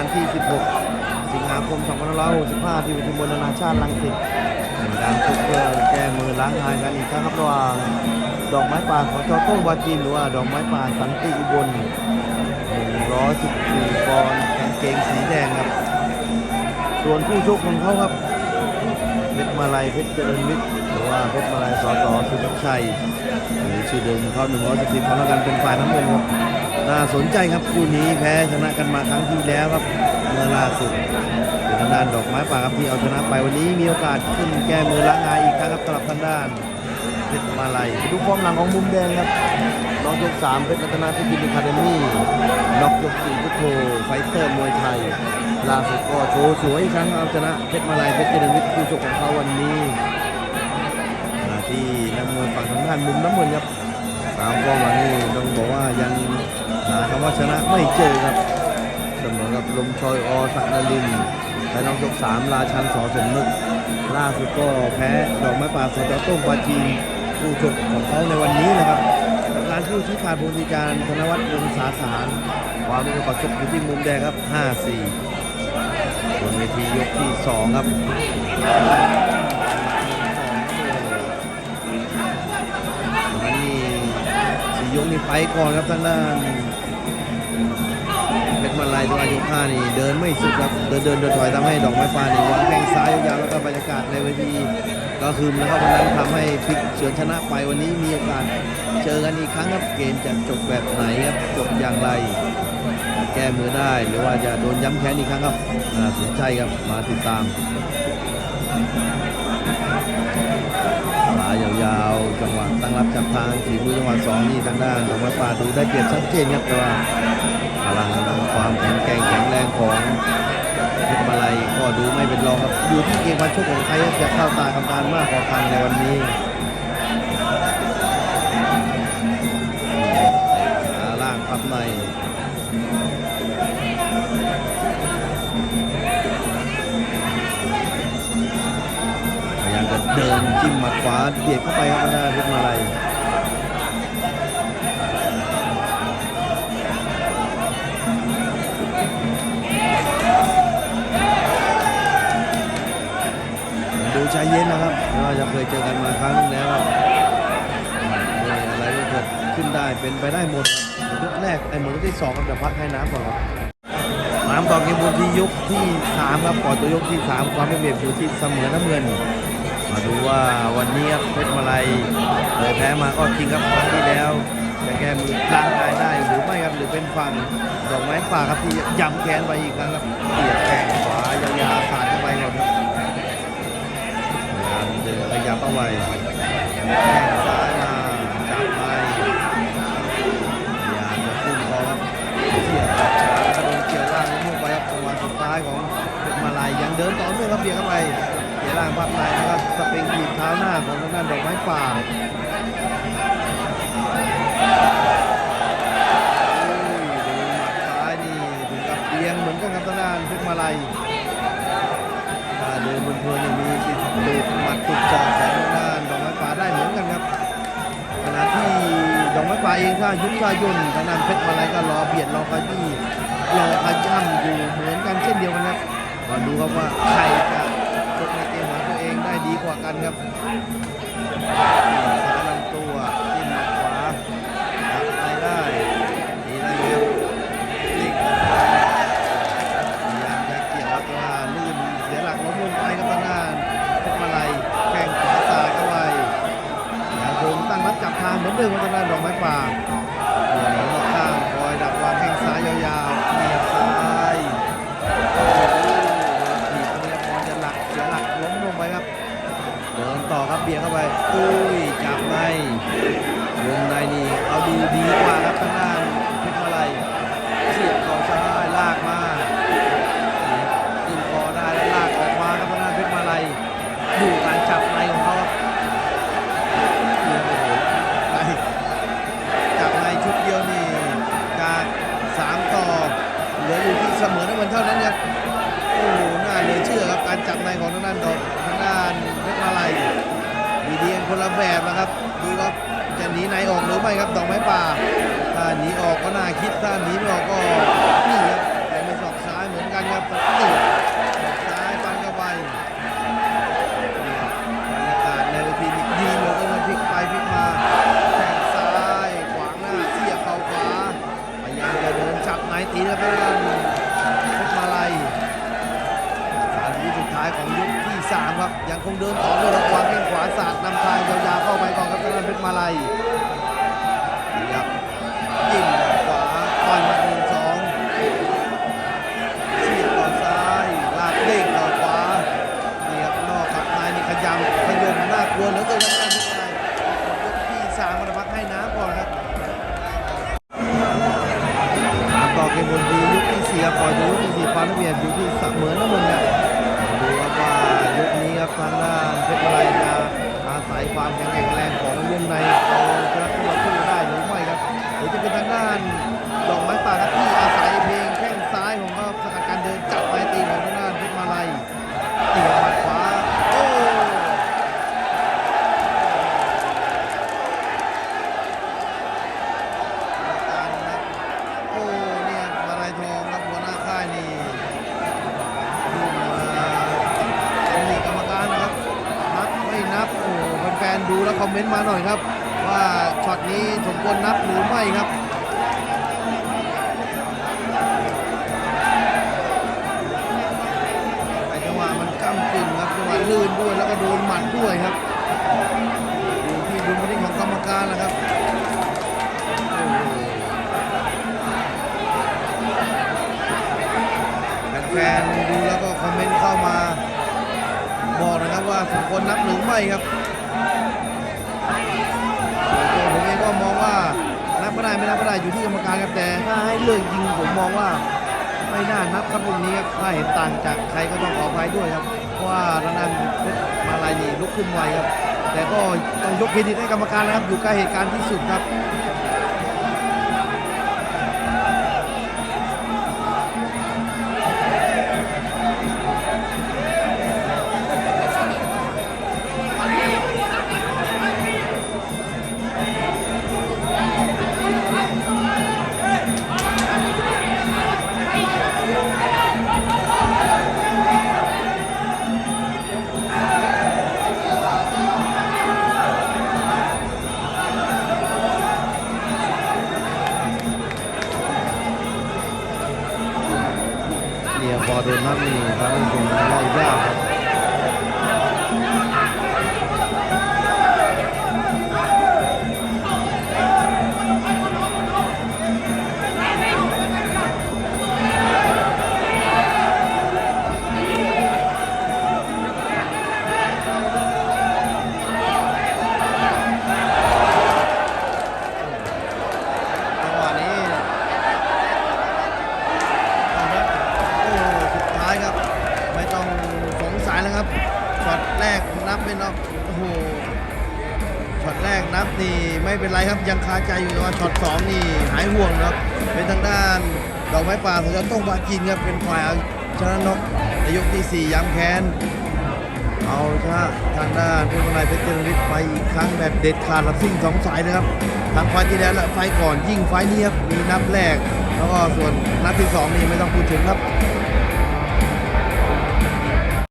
านที่ 16 สิงหาคม 2565 ที่วิทยุมนานาชาติลังสิตเป็นการชกเพื่อแก้มือล้างหายกันอีกครั้งครับระหว่างดอกไม้ป่าของจอต้งวาจีนหรือว่าดอกไม้ป่าสันติอุบล114ปอนด์กางเกงสีแดงครับ ส่วนผู้ชกของเขาครับเพชรมาลัยเพชรเจริญวิทย์หรือว่าเพชรมาลัยสอสอสุทธชัยหรือชื่อเดิมของเขา110พลังกันเป็นฝ่ายน้ำเงินครับ น่าสนใจครับคู่นี้แพ้ชนะกันมาครั้งที่แล้วครับเมื่อล่าสุดเป็นทางด้านดอกไม้ป่าครับที่เอาชนะไปวันนี้มีโอกาสขึ้นแก้มือล้างงานอีกครั้งครับสำหรับทางด้านเพชรมาลัยดูฟอร์มหลังของมุมแดงครับน้องยกสามเพชรรัตนาพิจิตรคาเดมี่น็อกยกสี่พุทโธไฟเตอร์มวยไทยล่าสุดก็โชว์สวยอีกครั้งเอาชนะเพชรมาลัยเพชรเจริญวิทย์คู่ชกของเขาวันนี้มาที่นักมวยฝั่งทางด้านมุมน้ำเงินครับสามฟองหลังนี้ต้องบอกว่ายัง หาคำว่าชนะไม่เจอครับเสมอกับลมชอยอสักนลินและน้องยกสามราชันสอสมนึกล่าสุดก็แพ้ดอกไม้ป่าสจต้มปาจีนคู่ชกของเขาในวันนี้นะครับการผู้ชี้ขาดบริการธนวัฒน์วงศาสารความรู้กับชกอยู่ที่มุมแดงครับ 5-4บนเวทียกที่ 2 ครับนนี้สี่ยกนี้ไปก่อนครับทางด้านายตัวอายุห้านี่เดินไม่สุดครับเดินเดินเดินถอยทำให้ดอกไม้ฟ้านี่วางแข้งซ้ายยาวๆแล้วก็บรรยากาศในเวทีก็คือนะครับวันนั้นทำให้พลิกเฉือนชนะไปวันนี้มีโอกาสเจอกันอีกครั้งครับเกมจะจบแบบไหนครับจบอย่างไร แก้มือได้หรือว่าจะโดนย้ำแค้นอีกครั้งครับน่าสนใจครับมาติดตามสายยาวๆจังหวะตั้งรับจับทางฝีมือจังหวะสองนี่ทางด้านของไม้ป่าดูได้เปรียบชัดเจนครับแต่ว่า ลังความแข็งแกร่งแข็งแรงของเพชรมาลัยก็ดูไม่เป็นรองครับอยู่ที่เกมวันชกของใครจะเข้าตากรรมการมากกว่ากันในวันนี้ขาล่างพับในพยายามจะเดินจิ้มหมัดขวาเบียดเข้าไปครับหน้าเพชรมาลัย ครับไม่ว่าจะเคยเจอกันมาครั้งนึงแล้วครับมวยอะไรก็เกิดขึ้นได้เป็นไปได้หมดยกแรกไอ้หมดยกที่สองครับจะพักให้น้ำก่อนครับน้ำต่อเกมบนที่ยกที่3ครับก่อนตัวยกที่3ความไม่เบียดอยู่ที่เสมอน้ำเงินมาดูว่าวันนี้ครับเพชรมาลัยเคยแพ้มาก็จริงครับครั้งที่แล้วจะแก้มือล้างกายได้หรือไม่ครับหรือเป็นฝั่งดอกไม้ป่าครับที่ย้ำแค้นไปอีกครั้งครับเปียกแข้งขวายาวๆสาดเข้าด ยับเข้าไปแข้งซ้ายมาจับไปอยายามจะขึ้นคอครับเสียบจับฉลากกระโดนเกี่ยวล่างลูกไปครับจังหวะสุดท้ายของเพชรมาลายยังเดินต่อเนื่องครับเบียดเข้าไปเกี่ยวล่างพับในนะครับสปริงถีบเท้าหน้าของทางด้านดอกไม้ป่า ยุบถ้าย่นทางด้านเพชรมาลัยก็รอเบียดรอขยี้รอขย้ำอยู่เหมือนกันเช่นเดียวกันครับมาดูครับว่าใครจะชกในเกมของตัวเองได้ดีกว่ากันครับ เบียดเข้าไปอุ้ยจับในวงในนี่เอาดูดีกว่าครับ คนละแบบนะครับ ดูครับจะหนีในออกหรือไม่ครับดอกไม้ป่าถ้าหนีออกก็น่าคิดถ้าหนีไม่ออกก็นี่ครับ ยุคที่สี่ ดูแล้วคอมเมนต์มาหน่อยครับ ว่าช็อตนี้สมควรนับหรือไม่ครับจังหวะมันก้ากึ่งครับจังหวะลื่นด้วยแล้วก็โดนหมัดด้วยครับอยู่ที่ดุลพินิจของกรรมการนะครับแฟนดูแล้วก็คอมเมนต์เข้ามา บอกนะครับว่าสมควรนับหรือไม่ครับ ตัวผมเองก็มองว่านับก็ได้ไม่นับก็ได้อยู่ที่กรรมการครับแต่ถ้าให้เลือกยิงผมมองว่าไม่น่านับครับตรงนี้ครับถ้าเห็นต่างจากใครก็ต้องขออภัยด้วยครับเพราะว่าทางด้านเพชรมาลายนี่ลุกขึ้นไวครับ แต่ก็ต้องยกเครดิตให้กรรมการนะครับอยู่ใกล้เหตุการณ์ที่สุดครับ เนี่ยพอโดนนับนี่ครับคงไล่ยากครับ กนับเป็นน็อกโอ้โหช็อตแรกนับนี่ไม่เป็นไรครับยังคาใจอยู่แต่ว่าช็อตสองนี่หายห่วงครับเป็นทางด้านดอกไม้ป่าสัญญาต้องบากินครับเป็นฝ่ายเอาชนะน็อกในยกที่สี่ย้ำแค้นเอาชนะทางด้านเพชรบุรีเพชรเจริญฤทธิ์ไปอีกครั้งแบบเด็ดขาดลับซิ่งสองสายนะครับทั้งไฟที่แล้วและไฟก่อนยิ่งไฟนี้ครับมีนับแรก แล้วก็ส่วนนัดที่สองนี่ไม่ต้องพูดถึงครับ